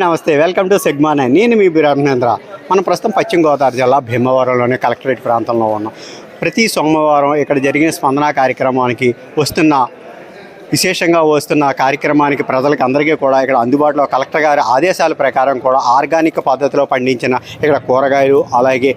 నమస్తే welcome to సెగ్మాన్ నేను. మీ బిరామేంద్ర మనం ప్రస్తుతం పశ్చిమ గోదావరి జిల్లా భీమవరంలోని కలెక్టరేట్ ప్రాంతంలో ఉన్నాం. ప్రతి సోమవారం ఇక్కడ జరిగిన స్పందన కార్యక్రమానికి వస్తున్న విశేషంగా వస్తున్న కార్యక్రమానికి ప్రజలకు అందరికీ కూడా ఇక్కడ అందుబాటులో కలెక్టర్ గారి ఆదేశాల ప్రకారం కూడా ఆర్గానిక్ పద్ధతిలో పండించిన ఇక్కడ కూరగాయలు అలాగే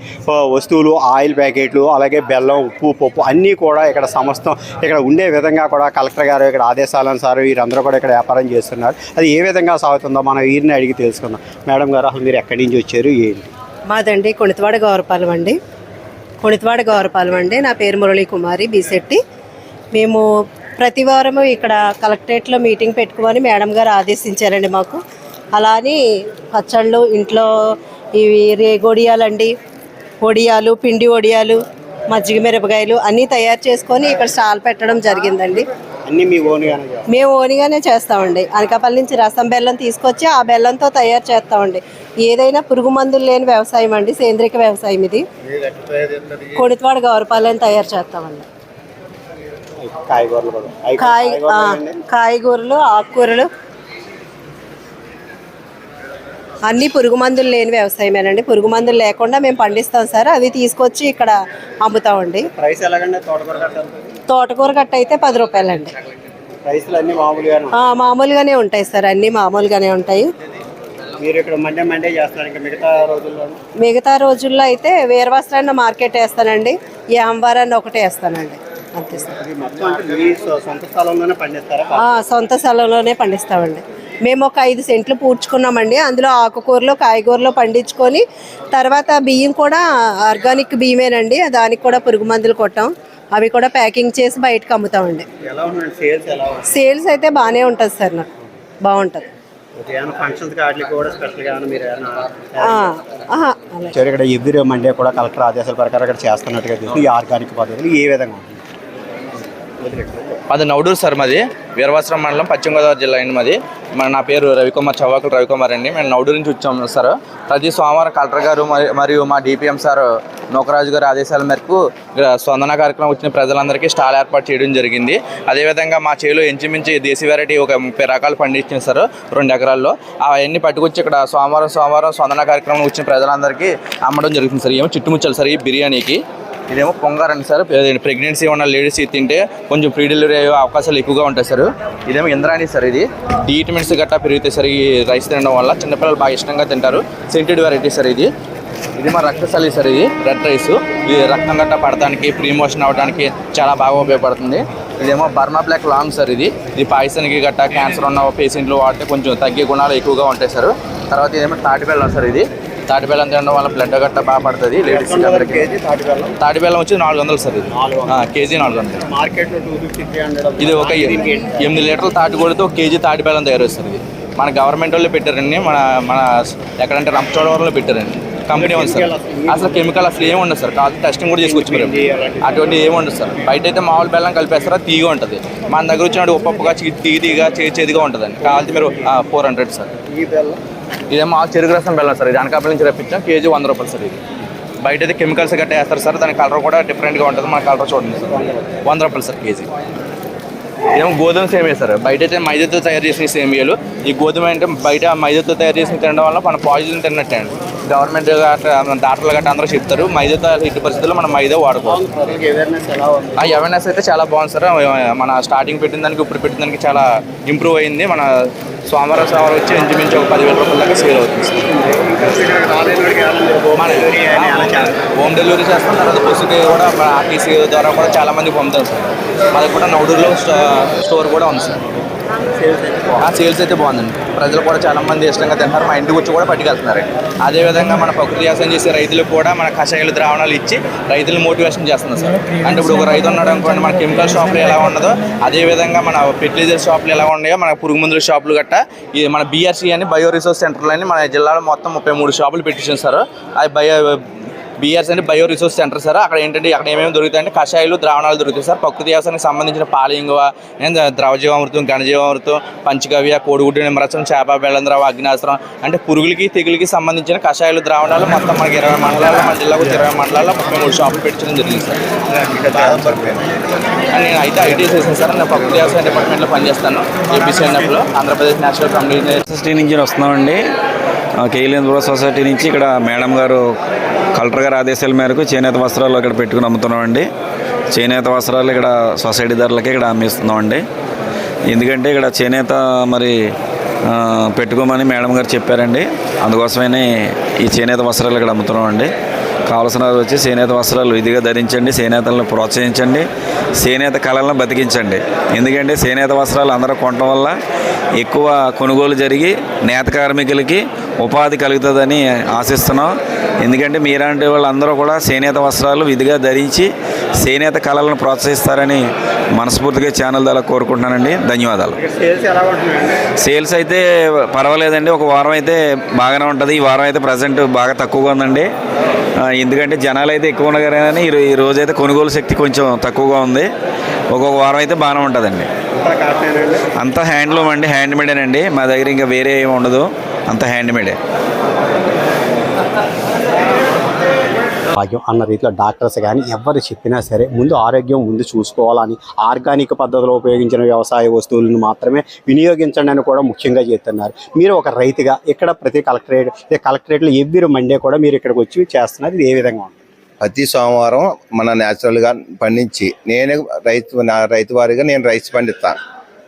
వస్తువులు ఆయిల్ ప్యాకెట్లు అలాగే బెల్లం ఉప్పు పప్పు అన్నీ కూడా ఇక్కడ సమస్తం ఇక్కడ ఉండే విధంగా కూడా కలెక్టర్ గారు ఇక్కడ ఆదేశాలనుసారం వీరందరూ కూడా ఇక్కడ వ్యాపారం చేస్తున్నారు. అది ఏ విధంగా సాగుతుందో మనం వీరిని అడిగి తెలుసుకుందాం. మేడం గారు అసలు మీరు ఎక్కడి నుంచి వచ్చారు? ఏంటి? మాదండి కొణితవాడ గౌరపాలెం అండి. కొణితవాడ గౌరపాలెం అండి. నా పేరు మురళీ కుమారి బీసెట్టి. మేము ప్రతి వారము ఇక్కడ కలెక్టరేట్లో మీటింగ్ పెట్టుకోమని మేడం గారు ఆదేశించారండి మాకు. అలా అని పచ్చళ్ళు ఇంట్లో ఇవి రేగొడియాలండి వడియాలు పిండి వడియాలు మజ్జిగ మిరపకాయలు అన్నీ తయారు చేసుకొని ఇక్కడ స్టాల్ పెట్టడం జరిగిందండి. మేము ఓనిగానే చేస్తామండి. అనకాపల్లి నుంచి రసం బెల్లం తీసుకొచ్చి ఆ బెల్లంతో తయారు చేస్తామండి. ఏదైనా పురుగు మందులు లేని వ్యవసాయం అండి సేంద్రియ వ్యవసాయం ఇది. కొడితవాడ గౌరపాలెం తయారు చేస్తామండి. కాయగూరలు కాయ కాయగూరలు ఆకుకూరలు. అన్ని పురుగు మందులు లేని వ్యవసాయమేనండి. పురుగు మందులు లేకుండా మేము పండిస్తాం సార్. అవి తీసుకొచ్చి ఇక్కడ అమ్ముతామండి. ప్రైస్ ఎలాగండి? తోటకూర కట్ట అయితే పది రూపాయలండి. మామూలుగానే ఉంటాయి. సార్. అన్నీ మామూలుగానే ఉంటాయి. మిగతా రోజుల్లో? అయితే వీరవస్త్రాన్ని మార్కెట్ వేస్తానండి. ఈ అంబారాన్ని ఒకటే వేస్తానండి. అంతే సార్ సొంత స్థలంలోనే పండిస్తారా ఆ, సొంత స్థలంలోనే పండిస్తామండి. మేము ఒక ఐదు సెంట్లు పూడ్చుకున్నామండి. అందులో ఆకుకూరలు కాయగూరలు పండించుకొని తర్వాత బియ్యం కూడా ఆర్గానిక్ బియ్యమేనండి. దానికి కూడా పురుగు మందులు కొట్టాం. అవి కూడా ప్యాకింగ్ చేసి బయటకు అమ్ముతామండి. సేల్స్ ఎలా ఉంది? సేల్స్ అయితే బాగానే ఉంటుంది సార్ నాకు. బాగుంటుంది. ఇక్కడ ఎవ్రీ మండే కూడా కలెక్టర్ ఆదేశాల ప్రకారం ఇక్కడ చేస్తున్నట్టుగా ఈ ఆర్గానిక్ పద్ధతులు ఏ విధంగా అది నవడూరు సార్ మాది. వీరవాసరం మండలం పశ్చిమ గోదావరి జిల్లా అండి మాది. మన నా పేరు రవికుమార్ చవాకులు రవికుమార్ అండి. మేము నవడూరు నుంచి వచ్చాము సార్. ప్రతి సోమవారం కలెక్టర్ గారు మరి- మరియు మా డిపిఎం సార్ నోకరాజు గారి ఆదేశాల మేరకు స్వందన స్పందన కార్యక్రమం వచ్చిన ప్రజలందరికీ స్టాల్ ఏర్పాటు చేయడం జరిగింది. అదేవిధంగా మా చేలో ఎంచుమించి దేశీ వెరైటీ ఒక ముప్పై రకాలు పండించారు సార్ రెండు ఎకరాల్లో. అవన్నీ పట్టుకొచ్చి ఇక్కడ సోమవారం సోమవారం స్పందన కార్యక్రమం వచ్చిన ప్రజలందరికీ అమ్మడం జరుగుతుంది సార్. ఏమో చుట్టుముచ్చాలి సార్ ఈ బిర్యానీకి. ఇదేమో పొంగారండి సార్. ప్రెగ్నెన్సీ ఉన్న లేడీస్ తింటే కొంచెం ఫ్రీ డెలివరీ అయ్యే అవకాశాలు ఎక్కువగా ఉంటాయి సార్. ఇదేమో ఇంద్రాణి సార్ ఇది. డి విటమిన్స్ గట్టా పెరుగుతాయి సార్ ఈ రైస్ తినడం వల్ల చిన్నపిల్లలు బాగా ఇష్టంగా తింటారు. సెంటెడ్ వెరైటీ సార్ ఇది. ఇది మా రక్తశలి సార్ ఇది రెడ్ రైస్ ఇది రక్తం గట్టా పడటానికి ప్రీ మోషన్ అవ్వడానికి చాలా బాగా ఉపయోగపడుతుంది. ఇదేమో బర్మా బ్లాక్ లాంగ్ సార్ ఇది. ఇది పాయిజన్కి గట్టా క్యాన్సర్ ఉన్న పేషెంట్లు వాడితే కొంచెం తగ్గే గుణాలు ఎక్కువగా ఉంటాయి సార్. తర్వాత ఇదేమో తాటి బెల్లం సార్ ఇది. తాటి బెల్లం తినడం వల్ల బ్లడ్ గట్టా బాగా పడుతుంది లేడీస్ తాటి బెల్లం వచ్చి నాలుగు వందలు సార్ ఇది. కేజీ నాలుగు వందలు. మార్కెట్లో టూ ఫిఫ్టీ త్రీ హండ్రెడ్ ఇది ఒక ఎనిమిది లీటర్ల తాటి కొడితే ఒక కేజీ తాటి బెల్లం తయారు వస్తుంది ఇది. మన గవర్నమెంట్ వాళ్ళు పెట్టారండి మన మన ఎక్కడంటే రంపచోడవరంలో పెట్టారండి. కంపెనీ ఉంది సార్. అసలు కెమికల్ అసలు ఏమి ఉండదు సార్. కాదు టెస్టింగ్ కూడా చేసుకొచ్చి మీరు. అటువంటి ఏమి ఉండదు సార్. బయట అయితే మామూలు బెల్లం కలిపేస్తారా తీగా ఉంటుంది. మన దగ్గర వచ్చినట్టు ఉప్పుగా తీగి తీగా చేదు చేదుగా ఉంటుందండి. కావాలంటే మీరు ఫోర్ హండ్రెడ్ సార్. ఈ బెల్లం? ఇదే ఆ చెరుకు రసం బెల్లం సార్ ఇది అనకాపల్లి నుంచి రప్పించాం కేజీ వంద రూపాయలు సార్ ఇది. బయట అయితే కెమికల్స్ గట్టా వేస్తారు సార్ దాని కలర్ కూడా డిఫరెంట్గా ఉంటుంది మన కలర్ చూడండి సార్. వంద రూపాయలు సార్ కేజీ. ఇదేమో గోధుమ సేమియా సార్ బయట అయితే మైదాతో తయారు చేసిన సేమియాలు. ఈ గోధుమ అంటే బయట మైదాతో తయారు చేసిన తినడం వల్ల మన పాయిజన్ తిన్నట్టే అండి. గవర్నమెంట్ డాక్టర్లు గట్రా అందరూ చెప్తారు. మైదాతో ఇటు పరిస్థితుల్లో మనం మైదా వాడుకోవాలి. అవేర్నెస్ అయితే చాలా బాగుంది సార్. మన స్టార్టింగ్ పెట్టిన దానికి ఇప్పుడు పెట్టిన దానికి చాలా ఇంప్రూవ్ అయింది. మన సోమవారం సోమవారం వచ్చి ఇంచుమించు ఒక పదివేల రూపాయల దాకా సేల్ అవుతుంది సార్. హోమ్ డెలివరీ చేస్తాం. తర్వాత బస్సుకి కూడా మన ఆర్టీసీ ద్వారా కూడా చాలా మంది పొందుతాం సార్. మనకి కూడా నౌడూరులో స్టోర్ కూడా ఉంది సార్. సేల్స్ అయితే బాగుందండి. ప్రజలు కూడా చాలా మంది ఇష్టంగా తింటారు మా ఇంటికి వచ్చి కూడా పట్టుకెళ్తున్నారండి. అదేవిధంగా మన ప్రకృతి వ్యవసాయం చేసే రైతులకు కూడా మన కషాయాలు ద్రావణాలు ఇచ్చి రైతులను మోటివేషన్ చేస్తున్నాం సార్. అంటే ఇప్పుడు ఒక రైతు ఉన్నాడు అనుకోండి మన కెమికల్ షాపులు ఎలా ఉండదో అదేవిధంగా మన ఫెర్టిలైజర్ షాపులు ఎలా ఉన్నాయో మన పురుగు మందుల షాపులు గట్ట ఇది మన బీఆర్సీ అని బయో రిసోర్స్ సెంటర్లు అని మన జిల్లాలో మొత్తం ముప్పై మూడు షాపులు పెట్టించారు సార్. అది బయో బీఆర్స్ అంటే బయో రిసోర్స్ సెంటర్ సార్. అక్కడ ఏంటంటే అక్కడ ఏమేమి దొరుకుతాయంటే కషాయాలు ద్రావణాలు దొరుకుతాయి సార్. ప్రకృతి వ్యవసాయానికి సంబంధించిన పాలయింగువ ఏంది ద్రవజీవామృతం ఘనజీవామృతం పంచగవ్య కోడిగుడ్డు నిమ్మరసం చేప బెల్లంద్రవ అగ్నాస్త్రం అంటే పురుగులకి తెగులకి సంబంధించిన కషాయాలు ద్రావణాలు మొత్తం మనకి ఇరవై మండలాల్లో మన జిల్లాకు ఇరవై మండలాల్లో ముప్పై మూడు షాపులు పెట్టడం జరిగింది సార్. అండ్ నేను అయితే ఐటీ చేశాను సార్. నేను ప్రకృతి వ్యవసాయ డిపార్ట్మెంట్లో పనిచేస్తాను. ఏపీసీ అన్నప్పుడు ఆంధ్రప్రదేశ్ నేషనల్ కమ్యూనిటీ సొసైటీ నుంచి వస్తున్నామండి. కేయిలేంద్ర సొసైటీ నుంచి ఇక్కడ మేడం గారు కలెక్టర్ గారి ఆదేశాల మేరకు చేనేత వస్త్రాలు ఇక్కడ పెట్టుకుని అమ్ముతున్నామండి. చేనేత వస్త్రాలు ఇక్కడ సొసైటీ ధరలకి ఇక్కడ అమ్మిస్తున్నామండి. ఎందుకంటే ఇక్కడ చేనేత మరి పెట్టుకోమని మేడం గారు చెప్పారండి. అందుకోసమని ఈ చేనేత వస్త్రాలు ఇక్కడ అమ్ముతున్నామండి. కావలసిన వచ్చి చేనేత వస్త్రాలు ఇదిగా ధరించండి చేనేతలను ప్రోత్సహించండి చేనేత కళలను బతికించండి. ఎందుకంటే చేనేత వస్త్రాలు అందరూ కొనటం వల్ల ఎక్కువ కొనుగోలు జరిగి నేత కార్మికులకి ఉపాధి కలుగుతుందని ఆశిస్తున్నాం. ఎందుకంటే మీలాంటి వాళ్ళందరూ కూడా చేనేత వస్త్రాలు విధిగా ధరించి చేనేత కళలను ప్రోత్సహిస్తారని మనస్ఫూర్తిగా ఛానల్ ద్వారా కోరుకుంటున్నానండి. ధన్యవాదాలు. సేల్స్ అయితే పర్వాలేదండి. ఒక వారం అయితే బాగానే ఉంటుంది. ఈ వారం అయితే ప్రజెంట్ బాగా తక్కువగా ఉందండి. ఎందుకంటే జనాలు అయితే ఎక్కువ ఉన్నారు కానీ ఈ రోజు అయితే కొనుగోలు శక్తి కొంచెం తక్కువగా ఉంది. ఒక్కొక్క వారం అయితే బాగానే ఉంటుందండి. అంతా హ్యాండ్లూమ్ అండి? హ్యాండ్ మేడేనండి మా దగ్గర ఇంకా వేరే ఏమి ఉండదు. అంతా హ్యాండ్ మేడే భాగ్యం అన్న రీతిలో డాక్టర్స్ కానీ ఎవరు చెప్పినా సరే ముందు ఆరోగ్యం ముందు చూసుకోవాలని ఆర్గానిక్ పద్ధతిలో ఉపయోగించిన వ్యవసాయ వస్తువులను మాత్రమే వినియోగించండి అని కూడా ముఖ్యంగా చెప్తున్నారు. మీరు ఒక రైతుగా ఇక్కడ ప్రతి కలెక్టరేట్ కలెక్టరేట్లో ఎవ్రీ మండే కూడా మీరు ఇక్కడికి వచ్చి చేస్తున్నారు ఇది ఏ విధంగా ఉంటుంది ప్రతి సోమవారం మన న్యాచురల్గా పండించి నేను రైతు నా రైతు వారిగా నేను రైస్ పండిస్తాను.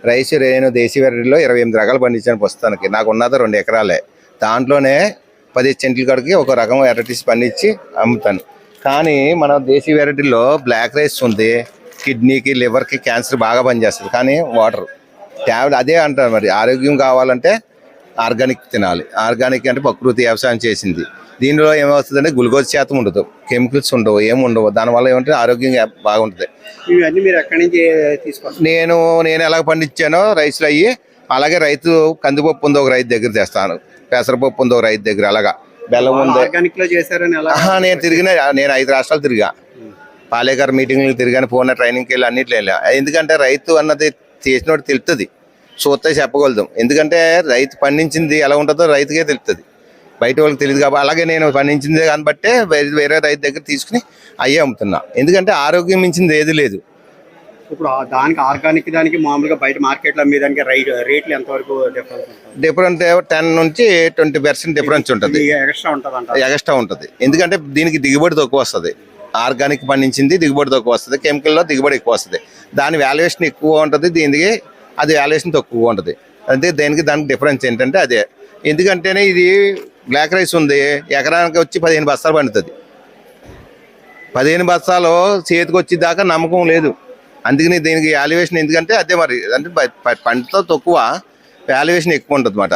రైస్ నేను దేశీ వెరైటీలో ఇరవై ఎనిమిది రకాలు పండించాను ప్రస్తుతానికి. నాకు ఉన్నది రెండు ఎకరాలే. దాంట్లోనే పది సెంట్ల కాడికి ఒక రకం వెరైటీస్ పండించి అమ్ముతాను. కానీ మన దేశీ వెరైటీలో బ్లాక్ రైస్ ఉంది కిడ్నీకి లివర్కి క్యాన్సర్ బాగా పనిచేస్తుంది. కానీ వాటర్ ట్యాబ్లెట్ అదే అంటారు మరి. ఆరోగ్యం కావాలంటే ఆర్గానిక్ తినాలి. ఆర్గానిక్ అంటే ప్రకృతి వ్యవసాయం చేసింది. దీనిలో ఏమవుతుందంటే గ్లూకోజ్ శాతం ఉండదు కెమికల్స్ ఉండవు ఏమి ఉండవు. దానివల్ల ఏమంటే ఆరోగ్యం బాగుంటుంది. ఇవన్నీ మీరు ఎక్కడి నుంచి తీసుకొస్తారు? నేను నేను ఎలా పండించానో రైస్లు అయ్యి అలాగే రైతు కందిపప్పు ఉంది ఒక రైతు దగ్గర తెస్తాను. పెసరపప్పు ఉంది ఒక రైతు దగ్గర అలాగా. బెల్లం ఉంది. నేను తిరిగిన నేను ఐదు రాష్ట్రాలు తిరిగా. పాలేకర్ మీటింగ్లు తిరిగాను పోయిన ట్రైనింగ్కి వెళ్ళి అన్నిట్లో వెళ్ళా. ఎందుకంటే రైతు అన్నది చేసినోడు తెలుస్తుంది చూస్తే చెప్పగలుగుతాం. ఎందుకంటే రైతు పండించింది ఎలా ఉంటుందో రైతుకే తెలుస్తుంది బయట వాళ్ళకి తెలియదు కాబట్టి అలాగే నేను పండించింది దాన్ని బట్టే వేరే వేరే రైతు దగ్గర తీసుకుని అయ్యే అమ్ముతున్నా. ఎందుకంటే ఆరోగ్యం మించింది ఏది లేదు. ఇప్పుడు దానికి ఆర్గానిక్ దానికి మామూలుగా బయట మార్కెట్లో అమ్మేదానికి రైట్ రేట్లు ఎంతవరకు డిఫరెన్స్ డిఫరెంట్ టెన్ నుంచి ట్వంటీ పర్సెంట్ డిఫరెన్స్ ఉంటుంది. ఎక్స్ట్రా ఉంటుంది ఎక్స్ట్రా ఉంటుంది. ఎందుకంటే దీనికి దిగుబడి తక్కువ వస్తుంది. ఆర్గానిక్ పండించింది దిగుబడి తక్కువ వస్తుంది. కెమికల్లో దిగుబడి ఎక్కువ వస్తుంది. దాని వాల్యుయేషన్ ఎక్కువ ఉంటుంది. దీనికి అది వాల్యుయేషన్ తక్కువ ఉంటుంది. అంటే దేనికి దానికి డిఫరెన్స్ ఏంటంటే అదే. ఎందుకంటేనే ఇది బ్లాక్ రైస్ ఉంది. ఎకరానికి వచ్చి పదిహేను బస్తాలు పండుతుంది. పదిహేను బస్తాలు చేతికి వచ్చి దాకా నమ్మకం లేదు. అందుకని దీనికి వాల్యుయేషన్ ఎందుకంటే అదే మరి అంటే పంటతో తక్కువ వాల్యుయేషన్ ఎక్కువ ఉంటుంది అన్నమాట.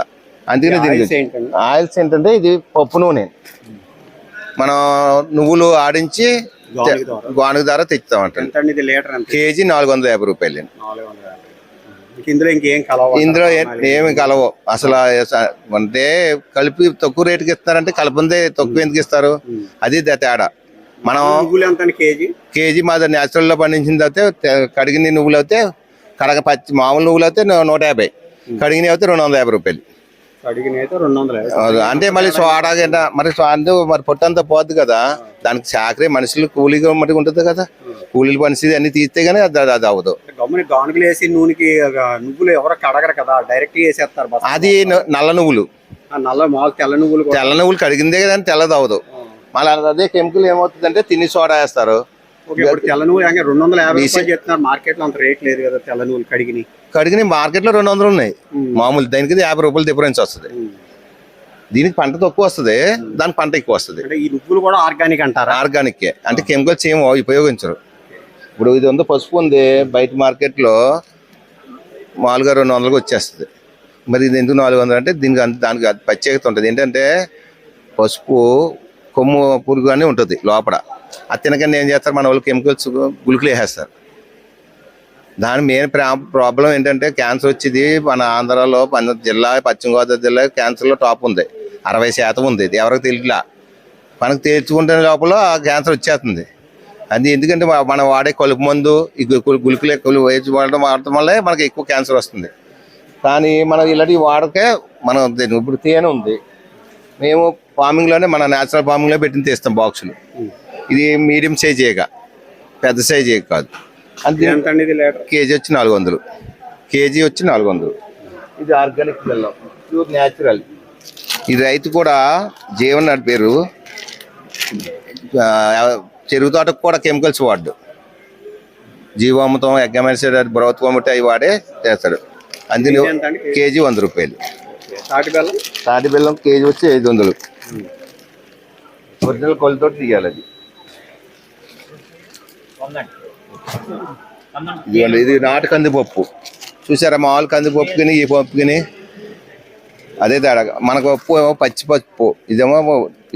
అందుకని దీనికి ఆయిల్స్ ఏంటంటే ఇది పప్పు నూనె. మనం నువ్వులు ఆడించి గానుగ ద్వారా. తెచ్చుతామంట. కేజీ నాలుగు వందల యాభై రూపాయలు ఇందులో ఇంకేం కలవ ఇందులో ఏమి కలవు అసలు అంటే కలిపి తక్కువ రేటుకి ఇస్తారంటే కలపందే తక్కువ ఎందుకు ఇస్తారు? అది తేడా. మనం కేజీ? కేజీ మాది న్యాచురల్లో పండించింది అయితే కడిగిన నువ్వులు అయితే కడగ పచ్చి మామూలు నువ్వులు అయితే నూట యాభై. కడిగినవి అయితే రెండు వందల యాభై రూపాయలు. అంటే మళ్ళీ సోడా గిట్ట మరి సో- అందు మరి పొట్టంతా పోద్ది కదా. దానికి చాకరీ మనుషులు కూలీగా మరి ఉంటుంది కదా. కూలీల పనిచేది అన్ని తీస్తే గానీ అది అవ్వదు. గమ్ముని గానుగులు వేసి నూనెకి ఒక నువ్వులు ఎవరో కడగరు కదా డైరెక్ట్ వేసేస్తారు బస్ అది న- నల్ల నువ్వులు. నల్ల మామూలు తెల్ల నువ్వులు కూడా. తెల్ల నువ్వులు కడిగిందే కదా తెల్లది అవ్వదు. మళ్ళీ అదే కెమికల్ ఏమవుతుందంటే తిని సోడా వేస్తారు. ఓకే, ఇప్పుడు తెల్ల నువ్వు ఇంకా రెండు వందల యాభై రూపాయలు చెప్తున్నారు మార్కెట్లో అంత రేట్ లేదు కదా తెల్ల నువ్వులు కడిగిని. కడిగిన మార్కెట్లో రెండు వందలు ఉన్నాయి. మామూలు దానికి యాభై రూపాయలు డిఫరెన్స్ వస్తుంది. దీనికి పంట తక్కువ వస్తుంది దానికి పంట ఎక్కువ వస్తుంది. అంటే ఈ నువ్వులు కూడా ఆర్గానిక్ అంటారా? ఆర్గానిక్ అంటే కెమికల్స్ ఏం ఉపయోగించరు. ఇప్పుడు ఇది ఉంది పసుపు ఉంది బయట మార్కెట్లో మామూలుగా రెండు వందలకు వచ్చేస్తుంది. మరి ఇది ఎందుకు నాలుగు వందలు అంటే దీనికి అంత దానికి ప్రత్యేకత ఉంటుంది. ఏంటంటే పసుపు కొమ్ము పురుగు అని ఉంటుంది లోపల. అది తినకనే ఏం చేస్తారు? మన వాళ్ళు కెమికల్స్ గుళికలు వేసేస్తారు. దాని మెయిన్ ప్రాబ్లం ఏంటంటే క్యాన్సర్ వచ్చేది మన ఆంధ్రాలో పంజాబ్ జిల్లా పశ్చిమ గోదావరి జిల్లా క్యాన్సర్లో టాప్ ఉంది. అరవై శాతం ఉంది. ఎవరికి తెలియట్లా? మనకు తేల్చుకుంటే లోపల ఆ క్యాన్సర్ వచ్చేస్తుంది. అది ఎందుకంటే మనం వాడే కలుపు మందు ఈ గు- గుళికలే కొలు వేసి వాడడం వాడటం వల్లే మనకి ఎక్కువ క్యాన్సర్ వస్తుంది. కానీ మనం ఇలాంటివి వాడకే మనం ఇప్పుడు తేనె ఉంది. మేము ఫార్మింగ్లోనే మన నేచురల్ ఫార్మింగ్లో పెట్టిన తీస్తాం బాక్సులు ఇది మీడియం సైజ్ ఏగ పెద్ద సైజ్ ఏగ కాదు. లీటర్? కేజీ వచ్చి నాలుగు వందలు కేజీ వచ్చి నాలుగు వందలు ఇది ఆర్గానిక్ బెల్లం ప్యూర్ న్యాచురల్ ఈ రైతు కూడా జీవన్ నడిపారు చెరుకు తోటకు కూడా కెమికల్స్ వాడు జీవామృతం ఎగ్గమెసైడ్ బ్రౌత్వమటి అవి వాడే చేస్తాడు. అందులో? కేజీ వంద రూపాయలు. తాటి బెల్లం? కేజీ వచ్చి ఐదు వందలు. ఒరిజినల్ కొలతో తీయాలి అది. ఇదిగోండి ఇది నాటు కందిపప్పు. చూసారా మామూలు కందిపప్పుకిని ఈ పప్పుకిని? అదే తేడా. మనకు పప్పు ఏమో పచ్చి పప్పు. ఇదేమో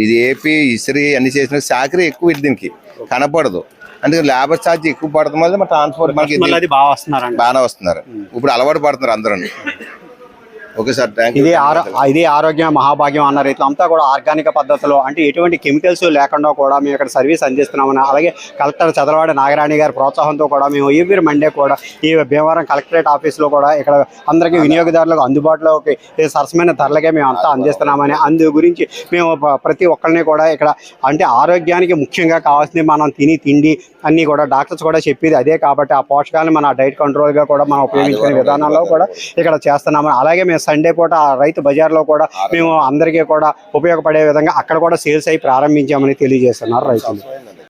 ఇది ఏపీ ఇసిరి అన్ని చేసిన సాకరీ ఎక్కువ ఇది దీనికి. కనపడదు. అందుకే లేబర్ ఛార్జ్ ఎక్కువ వల్ల మన ట్రాన్స్పోర్ట్ మనకి బాగా వస్తున్నారు. ఇప్పుడు అలవాటు పడుతున్నారు అందరూ ఓకే సార్ ఇది ఆరో ఇది ఆరోగ్య మహాభాగ్యం అన్న రీతిలో అంతా కూడా ఆర్గానిక్ పద్ధతిలో అంటే ఎటువంటి కెమికల్స్ లేకుండా కూడా మేము ఇక్కడ సర్వీస్ అందిస్తున్నామని అలాగే కలెక్టర్ చదలవాడి నాగరాణి గారి ప్రోత్సాహంతో కూడా మేము ఈవీర్ మండే కూడా ఈ భీమవరం కలెక్టరేట్ ఆఫీస్లో కూడా ఇక్కడ అందరికీ వినియోగదారులకు అందుబాటులోకి సరసమైన ధరలకే మేము అంతా అందిస్తున్నామని అందు గురించి మేము ప్రతి ఒక్కరిని కూడా ఇక్కడ అంటే ఆరోగ్యానికి ముఖ్యంగా కావాల్సింది మనం తిని తిండి అన్నీ కూడా డాక్టర్స్ కూడా చెప్పేది అదే కాబట్టి ఆ పోషకాలను మన డైట్ కంట్రోల్గా కూడా మనం ఉపయోగించుకునే విధానంలో కూడా ఇక్కడ చేస్తున్నాము. అలాగే మేము సండే పూట ఆ రైతు బజార్లో కూడా మేము అందరికీ కూడా ఉపయోగపడే విధంగా అక్కడ కూడా సేల్స్ అయి ప్రారంభించామని తెలియజేస్తున్నారు రైతులు.